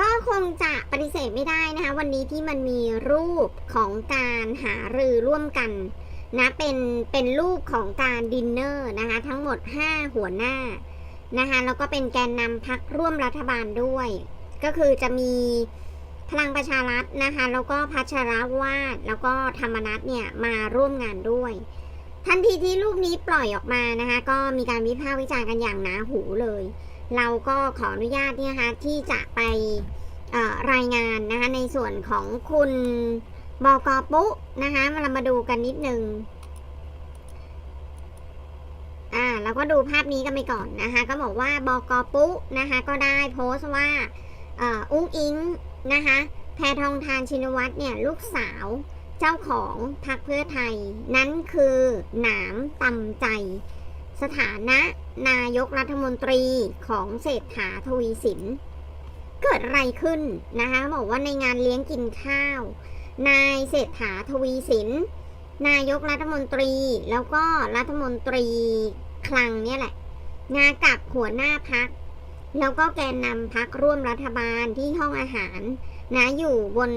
ก็คงจะปฏิเสธไม่ได้นะคะ วันนี้ที่มันมีรูปของการหารือร่วมกันนะเป็นเป็นรูปของการดินเนอร์นะคะ ทั้งหมด 5 หัวหน้านะคะแล้วก็เป็นแกนนำพักร่วมรัฐบาลด้วย ก็คือจะมีพลังประชารัฐนะคะ แล้วก็พัชรวาดแล้วก็ธรรมนัฐเนี่ยมาร่วมงานด้วย ทันทีที่รูปนี้ปล่อยออกมานะคะ ก็มีการวิพากษ์วิจารณ์กันอย่างหนาหูเลย เราก็ขออนุญาตเนี่ยคะที่จะไปรายงานนะคะในส่วนของคุณบกปุ๊นะคะเรามาดูกันนิดนึงอ่าเราก็ดูภาพนี้กันไปก่อนนะคะ ก็บอกว่าบกปุ๊นะคะก็ได้โพสต์ว่าอ่ออุ้งอิงนะคะแพทองทานชินวัตรเนี่ยลูกสาวเจ้าของพรรคเพื่อไทย นั้นคือหนามตำใจ สถานะนายกรัฐมนตรีของเศรษฐาทวีสิน เกิดอะไรขึ้นนะคะบอกว่าในงานเลี้ยงกินข้าว นายเศรษฐาทวีสิน นายกรัฐมนตรีแล้วก็รัฐมนตรีคลังเนี่ยแหละงากับหัวหน้าพัก แล้วก็แกนนำพักร่วมรัฐบาลที่ห้องอาหารนะอยู่บน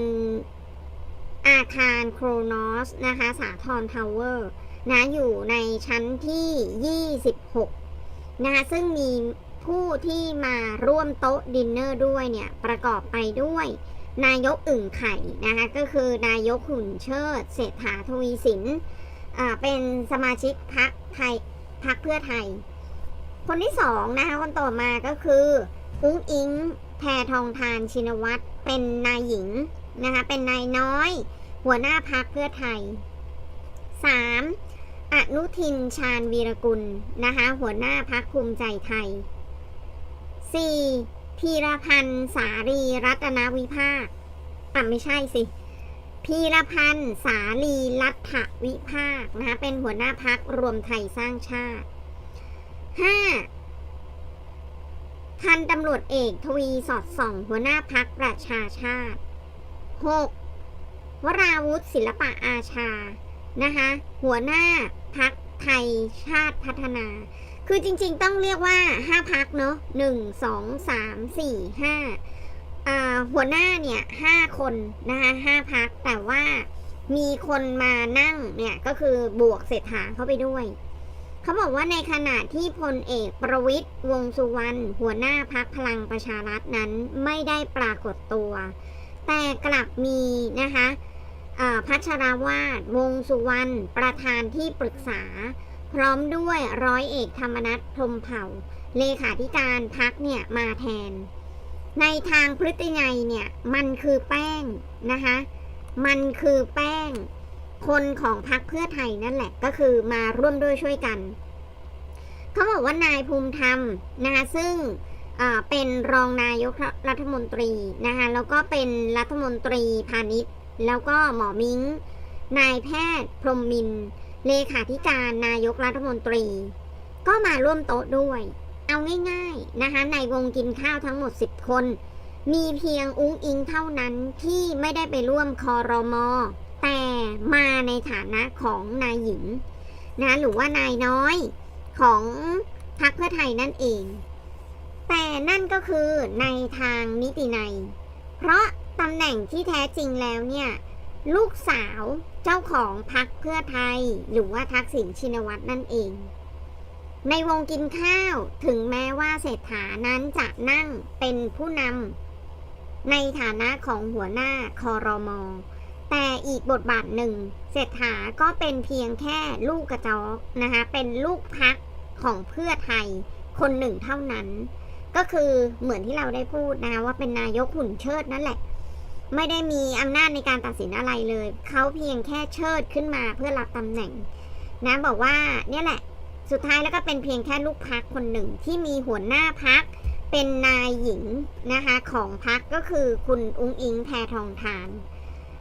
อาคารโครนอสนะคะสาทรทาวเวอร์ นะอยู่ในชั้นที่ 26 นะคะซึ่งมีผู้ที่มาร่วมโต๊ะดินเนอร์ด้วยเนี่ยประกอบไปด้วย นายกอึ่งไข่นะคะก็คือนายกหุ่นเชิด เศรษฐาทวีสินเป็นสมาชิกพรรคไทยพรรคเพื่อไทย คนที่สองนะคะคนต่อมาก็คืออุ้งอิงแพทองทานชินวัตรเป็นนายหญิงนะคะเป็นนายน้อย หัวหน้าพักเพื่อไทย 3. อนุทินชาญวีรกุลนะคะ หัวหน้าพักภูมิใจไทย 4. พีรพันธ์สารีรัตนวิภาคอะไม่ใช่สิพีรพันธ์สาลีรัฐวิภาคนะคะเป็นหัวหน้าพักรวมไทยสร้างชาติ 5. พันตำรวจเอกทวีสอดส่อง หัวหน้าพักประชาชาติ 6. วราวุธศิลปะอาชา นะคะหัวหน้าพักไทยชาติพัฒนา คือจริงๆต้องเรียกว่า 5 พักเนาะหนึ่งสองสามสี่ห้าหัวหน้าเนี่ยห้าคนนะคะห้าพักแต่ว่ามีคนมานั่งเนี่ยก็คือบวกเศรษฐาเข้าไปด้วย เขาบอกว่าในขณะที่พลเอกประวิตยวงสุวรรณหัวหน้าพักพลังประชารัฐนั้นไม่ได้ปรากฏตัว แต่กลับมีนะคะ พัชรวาดวงสุวรรณ ประธานที่ปรึกษา พร้อมด้วยร้อยเอกธรรมนัฐพรมเผ่า เลขาธิการพักเนี่ยมาแทน ในทางพฤตินัยเนี่ยมันคือแป้งนะคะ มันคือแป้ง คนของพรรคเพื่อไทยนั่นแหละก็คือมาร่วมด้วยช่วยกันเขาบอกว่านายภูมิธรรมนะคะซึ่งเป็นรองนายกรัฐมนตรีนะคะแล้วก็เป็นรัฐมนตรีพาณิชย์ แล้วก็หมอมิง้ง นายแพทย์ พรมมิน เลขาธิการนายกรัฐมนตรี ก็มาร่วมโต๊ะด้วย เอาง่ายๆนะคะ ในวงกินข้าวทั้งหมด 10 คน มีเพียงอุ้งอิงเท่านั้นที่ไม่ได้ไปร่วมคอรมอ แต่มาในฐานะของนายหญิงนะหรือว่านายน้อยของพรรคเพื่อไทยนั่นเอง แต่นั่นก็คือในทางนิตินัยเพราะ ตำแหน่งที่แท้จริงแล้วเนี่ย ลูกสาวเจ้าของพรรคเพื่อไทย หรือว่าทักษิณชินวัตรนั่นเอง ในวงกินข้าวถึงแม้ว่าเศรษฐานั้นจะนั่งเป็นผู้นำในฐานะของหัวหน้าคอรมอแต่อีกบทบาทหนึ่งเศรษฐาก็เป็นเพียงแค่ลูกกระจอกนะคะเป็นลูกพักของเพื่อไทยคนหนึ่งเท่านั้น ก็คือเหมือนที่เราได้พูดนะคะว่าเป็นนายกหุ่นเชิดนั่นแหละ ไม่ได้มีอำนาจในการตัดสินอะไรเลย เขาเพียงแค่เชิดขึ้นมาเพื่อรับตำแหน่ง นะบอกว่าเนี่ยแหละ สุดท้ายแล้วก็เป็นเพียงแค่ลูกพักคนหนึ่งที่มีหัวหน้าพักเป็นนายหญิงนะคะของพักก็คือคุณอุ้งอิงแพทองทาน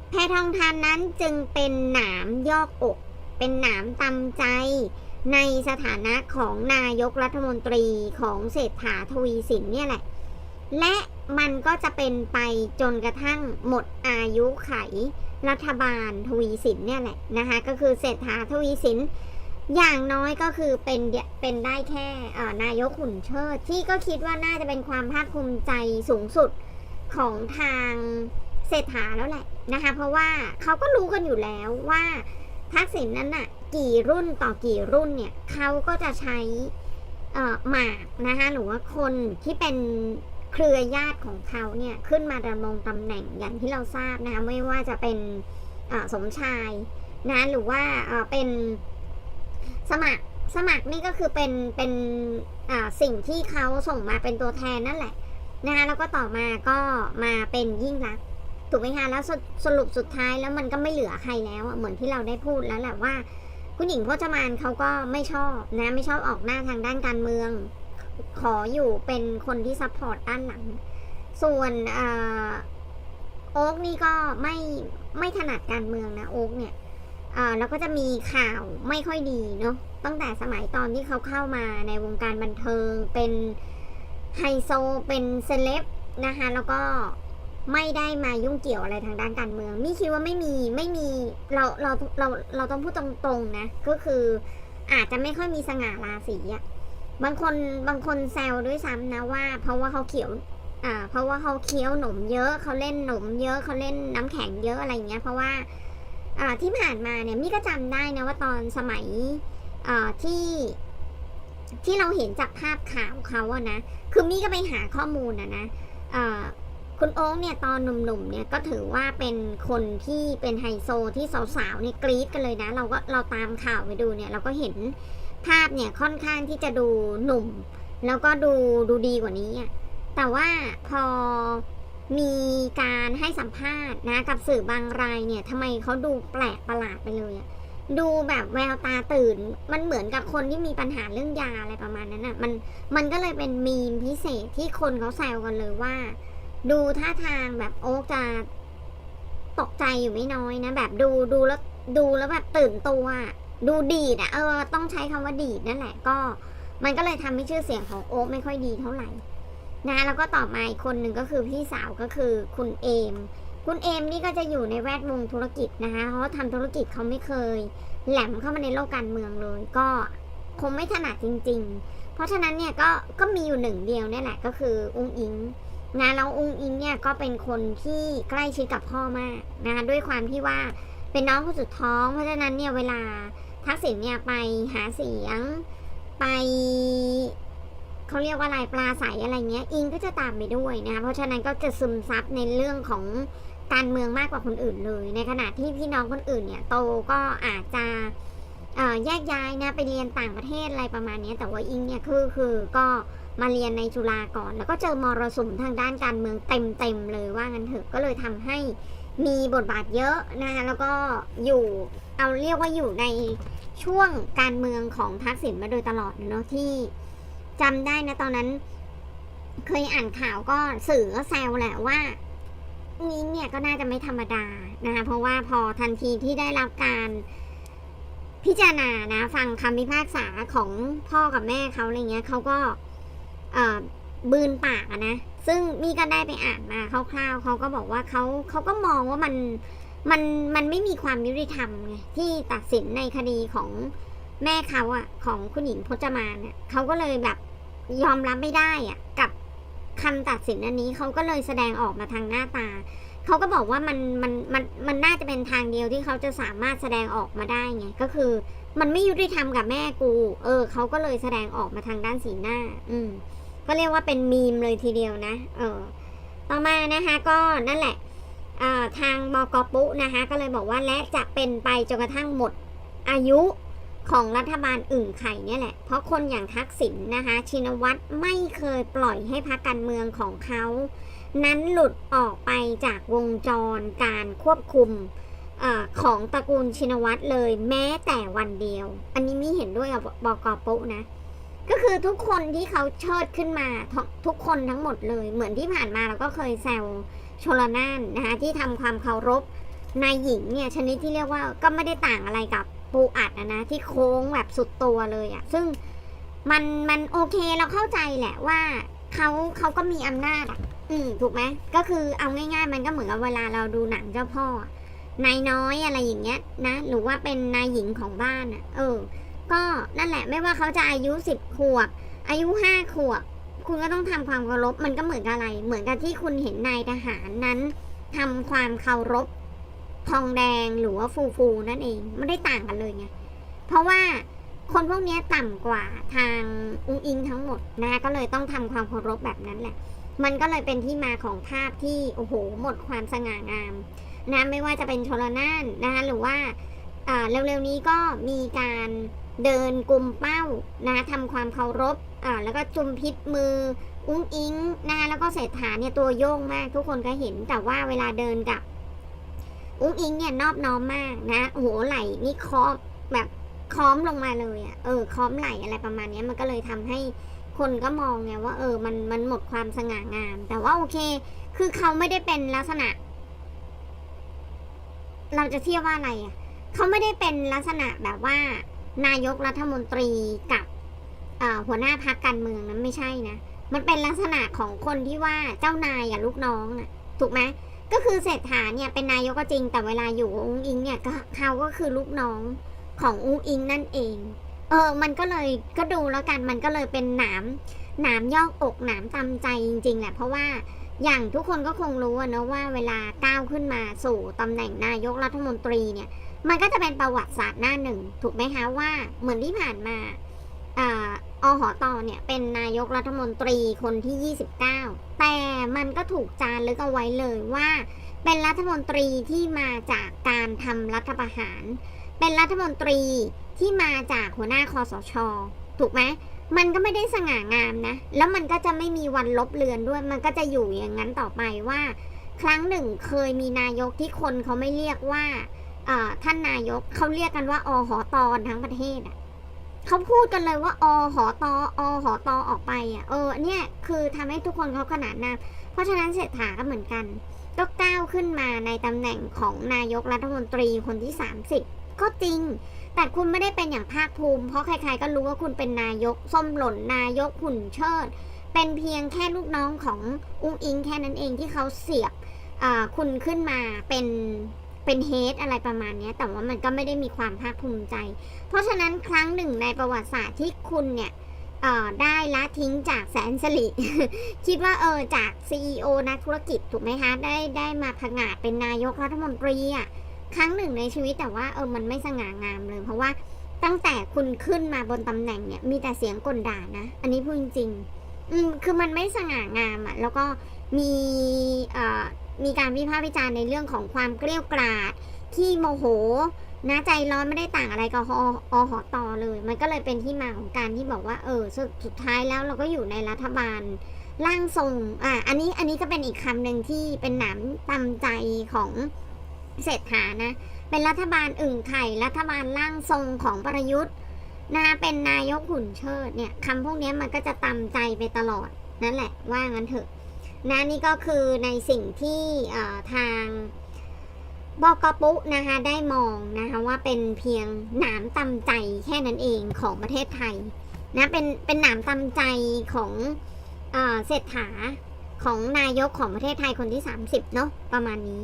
แพทองทานนั้นจึงเป็นหนามยอกอก เป็นหนามตำใจในสถานะของนายกรัฐมนตรีของเศรษฐาทวีสินเนี่ยแหละ และมันก็จะเป็นไปจนกระทั่งหมดอายุไข รัฐบาลทวีสินเนี่ยแหละนะคะก็คือเศรษฐาทวีสินอย่างน้อยก็คือเป็นเป็นได้แค่นายกหุ่นเชิด ที่ก็คิดว่าน่าจะเป็นความภาคภูมิใจสูงสุดของทางเศรษฐาแล้วแหละนะคะ เพราะว่าเขาก็รู้กันอยู่แล้วว่าทักษิณนั้นน่ะกี่รุ่นต่อกี่รุ่นเนี่ยเขาก็จะใช้หมากนะคะหรือว่าคนที่เป็น เครือญาติของเขาเนี่ยขึ้นมาดำรงตำแหน่งอย่างที่เราทราบนะคะไม่ว่าจะเป็นสมชายนะหรือว่าเป็นสมัครสมัครนี่ก็คือเป็นเป็นสิ่งที่เขาส่งมาเป็นตัวแทนนั่นแหละนะคะแล้วก็ต่อมาก็มาเป็นยิ่งรักถูกไหมคะแล้วสสรุปสุดท้ายแล้วมันก็ไม่เหลือใครแล้วเหมือนที่เราได้พูดแล้วแหละว่า คุณหญิงพจมานเขาก็ไม่ชอบนะไม่ชอบออกหน้าทางด้านการเมือง ขออยู่เป็นคนที่ซัพพอร์ตด้านหลัง ส่วนอโอ๊กนี่ก็ไม่ไม่ถนัดการเมืองนะโอ๊กเนี่ยเอ่อแล้วก็จะมีข่าวไม่ค่อยดีเนาะตั้งแต่สมัยตอนที่เขาเข้ามาในวงการบันเทิงเป็นไฮโซเป็นเซเลบนะคะแล้วก็ไม่ได้มายุ่งเกี่ยวอะไรทางด้านการเมืองมี่คิดว่าไม่มีไม่มีเราเราเราเราต้องพูดตรงๆนะก็คืออาจจะไม่ค่อยมีสง่าราศีอะ บางคนบางคนแซวด้วยซ้ำนะว่า เพราะว่าเขาเขียวอ่าเพราะว่าเขาเคี้ยวหนมเยอะเขาเล่นหนมเยอะเขาเล่นน้ำแข็งเยอะอะไรเงี้ย เพราะว่าอ่าที่ผ่านมาเนี่ยมี่ก็จำได้นะว่าตอนสมัยอ่าที่ที่เราเห็นจากภาพข่าวเขาอะนะ คือมี่ก็ไปหาข้อมูลนะนะอ่อคุณโอ๊กเนี่ยตอนหนุ่มๆเนี่ยก็ถือว่าเป็นคนที่เป็นไฮโซที่สาวๆเนี่ยกรี๊ดกันเลยนะ เราก็เราตามข่าวไปดูเนี่ยเราก็เห็น ภาพเนี่ยค่อนข้างที่จะดูหนุ่ม แล้วก็ดูดูดีกว่านี้อะแต่ว่าพอมีการให้สัมภาษณ์นะกับสื่อบางรายเนี่ยทำไมเขาดูแปลกประหลาดไปเลยอะดูแบบแววตาตื่น มันเหมือนกับคนที่มีปัญหาเรื่องยาอะไรประมาณนั้นอะมันมันก็เลยเป็นมีมพิเศษที่คนเขาแซวกันเลยว่า ดูท่าทางแบบโอ๊กจะตกใจอยู่ไม่น้อยนะ แบบดูดูแล้วดูแล้วแบบตื่นตัวอะ ดูดีดอะเออ ต้องใช้คำว่าดีดนั่นแหละ ก็มันก็เลยทำให้ชื่อเสียงของโอ๊กไม่ค่อยดีเท่าไหร่นะแล้วก็ต่อมาอีกคนหนึ่งก็คือพี่สาวก็คือคุณเอม คุณเอมนี่ก็จะอยู่ในแวดวงธุรกิจนะคะเพราะทำธุรกิจเขาไม่เคย แหลมเข้ามาในโลกการเมืองเลย ก็คงไม่ถนัดจริง ๆ เพราะฉะนั้นเนี่ยก็ก็มีอยู่หนึ่งเดียวนี่แหละก็คืออุ้งอิงนะแล้วอุ้งอิงเนี่ยก็เป็นคนที่ใกล้ชิดกับพ่อมากนะคะด้วยความที่ว่าเป็นน้องคนสุดท้อง เพราะฉะนั้นเนี่ยเวลา ทักษิณเนี่ยไปหาเสียงไปเขาเรียกว่าอะไรปลาใสอะไรเงี้ย อิงก็จะตามไปด้วยนะคะเพราะฉะนั้นก็จะซึมซับในเรื่องของการเมืองมากกว่าคนอื่นเลย ในขณะที่พี่น้องคนอื่นเนี่ยโตก็อาจจะแยกย้ายนะไปเรียนต่างประเทศอะไรประมาณนี้แต่ว่าอิงเนี่ยคือคือก็มาเรียนในจุฬาก่อน แล้วก็เจอมรสุมทางด้านการเมืองเต็มเต็มเลยว่างั้นเถอะก็เลยทำให้มีบทบาทเยอะนะคะแล้วก็อยู่เอาเรียกว่าอยู่ใน ช่วงการเมืองของทักษิณมาโดยตลอดเนาะที่จำได้นะตอนนั้น เคยอ่านข่าวก็สื่อก็แซวแหละว่าอิงเนี่ยก็น่าจะไม่ธรรมดานะคะเพราะว่าพอทันทีที่ได้รับการพิจารณานะ ฟังคำพิพากษาของพ่อกับแม่เขาอะไรเงี้ยเขาก็เบืนปากนะ ซึ่งมี่ก็ได้ไปอ่านมาคร่าวๆเขาก็บอกว่าเขาเขาก็มองว่ามัน มันมันไม่มีความยุติธรรมไงที่ตัดสินในคดีของแม่เขาอะของคุณหญิงพจมานเนี่ยเขาก็เลยแบบยอมรับไม่ได้อะกับคำตัดสินอันนี้เขาก็เลยแสดงออกมาทางหน้าตาเขาก็บอกว่ามันมันมันมันน่าจะเป็นทางเดียวที่เขาจะสามารถแสดงออกมาได้ไงก็คือ มันไม่ยุติธรรมกับแม่กู เออเขาก็เลยแสดงออกมาทางด้านสีหน้า อืมก็เรียกว่าเป็นมีมเลยทีเดียวนะ เออ ต่อมานะคะก็นั่นแหละ ทางบกปุนะคะก็เลยบอกว่าและจะเป็นไปจนกระทั่งหมดอายุของรัฐบาลอึ่งไข่เนี่ยแหละ เพราะคนอย่างทักษิณนะคะ ชินวัตรไม่เคยปล่อยให้พรรคการเมืองของเขา นั้นหลุดออกไปจากวงจรการควบคุมอของตระกูลชินวัตรเลยแม้แต่วันเดียว อันนี้มีเห็นด้วยกับบกปุนะ ก็คือทุกคนที่เขาเชิดขึ้นมาทุกคนทั้งหมดเลย เหมือนที่ผ่านมาเราก็เคยแซว ชลนานนะคะที่ทำความเคารพนายหญิงเนี่ยชนิดที่เรียกว่าก็ไม่ได้ต่างอะไรกับปูอัดนะนะที่โค้งแบบสุดตัวเลยอะซึ่งมันมันโอเคเราเข้าใจแหละว่าเขาเขาก็มีอำนาจอะอืมถูกไหมก็คือเอาง่ายๆ มันก็เหมือนกับเวลาเราดูหนังเจ้าพ่อนายน้อยอะไรอย่างเงี้ยนะหรือว่าเป็นนายหญิงของบ้านอะเออ ก็นั่นแหละไม่ว่าเขาจะอายุสิบขวบอายุห้าขวบ คุณก็ต้องทำความเคารพมันก็เหมือนกับอะไร เหมือนกับที่คุณเห็นนายทหารนั้นทำความเคารพทองแดงหรือว่าฟูฟูนั่นเองไม่ได้ต่างกันเลยไงเพราะว่าคนพวกนี้ต่ำกว่าทางอุ้งอิงทั้งหมดนะก็เลยต้องทำความเคารพแบบนั้นแหละ มันก็เลยเป็นที่มาของภาพที่โอ้โหหมดความสง่างามนะไม่ว่าจะเป็นชลน่านนะคะหรือว่าอ่าเร็วๆนี้ก็มีการเดินกลุ่มเป้านะทำความเคารพ อ่าแล้วก็จุมพิษมือ อุ้งอิงนะคะแล้วก็เศรษฐาเนี่ยตัวโยงมาก ทุกคนก็เห็นแต่ว่าเวลาเดินกับ อุ้งอิงเนี่ยนอบน้อมมากนะโหไหลนี่คอมแบบค้อมลงมาเลยอะ่ะเออค้อมไหลอะไรประมาณนี้มันก็เลยทำให้คนก็มองไงว่าเออมันมันหมดความสง่างาม แต่ว่าโอเค คือเขาไม่ได้เป็นลักษณะ เราจะเทียบว่าอะไรอะ่ะเขาไม่ได้เป็นลักษณะแบบว่านายกรัฐมนตรีกับ หัวหน้าพักการเมืองนั้นไม่ใช่นะ มันเป็นลักษณะของคนที่ว่าเจ้านายอะลูกน้องอะถูกไหมก็คือเศรษฐาเนี่ยเป็นนายกก็จริง แต่เวลาอยู่อุ้งอิงเนี่ยก็เขาก็คือลูกน้องของอุ้งอิงนั่นเอง เออ มันก็เลยก็ดูแล้วกันมันก็เลยเป็นหนามหนามยอกอกหนามตำใจจริง ๆแหละเพราะว่าอย่างทุกคนก็คงรู้นะว่าเวลาก้าวขึ้นมาสู่ตำแหน่งนายกรัฐมนตรีเนี่ย มันก็จะเป็นประวัติศาสตร์หน้าหนึ่ง ถูกไหมคะว่าเหมือนที่ผ่านมา อหอตอเนี่ยเป็นนายกรัฐมนตรีคนที่ 29 แต่มันก็ถูกจารึกเอาไว้เลยว่า เป็นรัฐมนตรีที่มาจากการทำรัฐประหาร เป็นรัฐมนตรีที่มาจากหัวหน้าคอสช ถูกไหมมันก็ไม่ได้สง่างามนะ แล้วมันก็จะไม่มีวันลบเลือนด้วย มันก็จะอยู่อย่างนั้นต่อไปว่า ครั้งหนึ่งเคยมีนายกที่คนเขาไม่เรียกว่าท่านนายกเขาเรียกกันว่าอหอตอนทั้งประเทศอะ เขาพูดกันเลยว่าอหอตออหอตอออกไปอะเออเนี่ยคือทำให้ทุกคนเขาขนานนามเพราะฉะนั้นเศรษฐาก็เหมือนกันก็ก้าวขึ้นมาในตำแหน่งของนายกรัฐมนตรีคนที่ 30 ก็จริง แต่คุณไม่ได้เป็นอย่างภาคภูมิ เพราะใครๆก็รู้ว่าคุณเป็นนายกส้มหล่นนายกหุ่นเชิด เป็นเพียงแค่ลูกน้องของอุ้งอิงแค่นั้นเองที่เขาเสียบคุณขึ้นมาเป็น เป็นเฮดอะไรประมาณนี้แต่ว่ามันก็ไม่ได้มีความภาคภูมิใจ เพราะฉะนั้นครั้งหนึ่งในประวัติศาสตร์ที่คุณเนี่ยได้ละทิ้งจากแสนสลิคิดว่าเออจาก CEO นักธุรกิจถูกไหมคะได้ได้มาผงาดเป็นนายกรัฐมนตรีอะครั้งหนึ่งในชีวิตแต่ว่าเออมันไม่สง่างามเลย เพราะว่าตั้งแต่คุณขึ้นมาบนตำแหน่งเนี่ยมีแต่เสียงกลด่านะ อันนี้พูดจริงอืมคือมันไม่สง่างามอะแล้วก็มีเอ่อ มีการวิพากษ์วิจารณ์ในเรื่องของความเกลี้ยวกราดที่โมโหนะใจร้อนไม่ได้ต่างอะไรกับออหอตอเลย มันก็เลยเป็นที่มาของการที่บอกว่าเออสุดสุดท้ายแล้วเราก็อยู่ในรัฐบาลร่างทรงอะอันนี้อันนี้ก็เป็นอีกคำหนึ่งที่เป็นหนามตำใจของเศรษฐานะ เป็นรัฐบาลอึ่งไข่รัฐบาลร่างทรงของประยุทธ์นะเป็นนายกหุ่นเชิดเนี่ยคำพวกนี้มันก็จะตำใจไปตลอดนั่นแหละว่างั้นเถอะ นะนี่ก็คือในสิ่งที่ทางบอกปุนะคะได้มองนะคะว่าเป็นเพียงหนามตำใจแค่นั้นเองของประเทศไทยนะเป็นเป็นหนามตำใจของเออเศรษฐาของนายกของประเทศไทยคนที่ 30เนาะประมาณนี้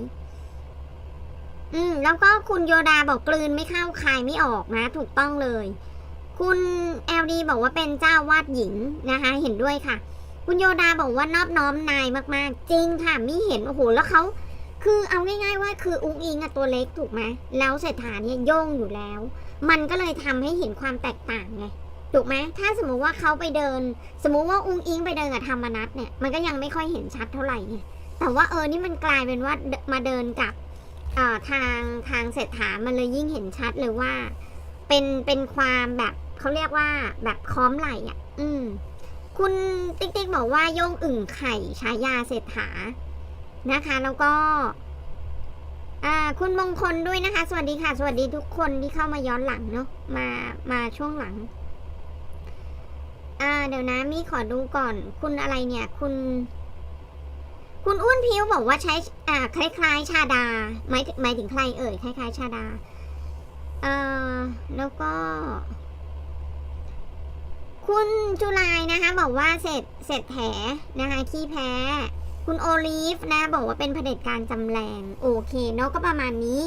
อืมแล้วก็คุณโยดาบอกกลืนไม่เข้าคายไม่ออกนะ ถูกต้องเลย คุณแอลดีบอกว่าเป็นเจ้าวาดหญิงนะคะ เห็นด้วยค่ะ คุณโยดาบอกว่านอบน้อมนายมากๆ จริงค่ะไม่เห็นโอ้โหแล้วเขาคือเอาง่าย ๆ ว่าคืออุ้งอิงอะตัวเล็กถูกไหมแล้วเศรษฐาเนี่ยโย่งอยู่แล้ว มันก็เลยทำให้เห็นความแตกต่างไงถูกไหมถ้าสมมุติว่าเขาไปเดิน สมมุติว่าอุ้งอิงไปเดินกับธรรมนัตเนี่ยมันก็ยังไม่ค่อยเห็นชัดเท่าไหร่ไงแต่ว่าเออนี่มันกลายเป็นว่ามาเดินกับทางทางเศรษฐามันเลยยิ่งเห็นชัดเลยว่า เป็นเป็นความแบบเขาเรียกว่าแบบค้อมไหลอะ อืม คุณติ๊กติ๊กบอกว่าโยงอึ่งไข่ฉายาเศรษฐานะคะ แล้วก็คุณมงคลด้วยนะคะ สวัสดีค่ะ สวัสดีทุกคนที่เข้ามาย้อนหลังเนาะมามาช่วงหลัง อ่า เดี๋ยวนะมีขอดูก่อน คุณอะไรเนี่ย คุณ คุณอ้วนพิวบอกว่าใช้ อ่า คล้าย ๆ ชาดาหมายหมายถึงใครเอ่ยคล้ายๆ ชาดา เอ่อแล้วก็ คุณจุลายนะคะบอกว่าเสร็จเสร็จแผลนะคะขี้แพ้ คุณโอลีฟนะบอกว่าเป็นเผด็จการจำแรง โอเคเนาะก็ประมาณนี้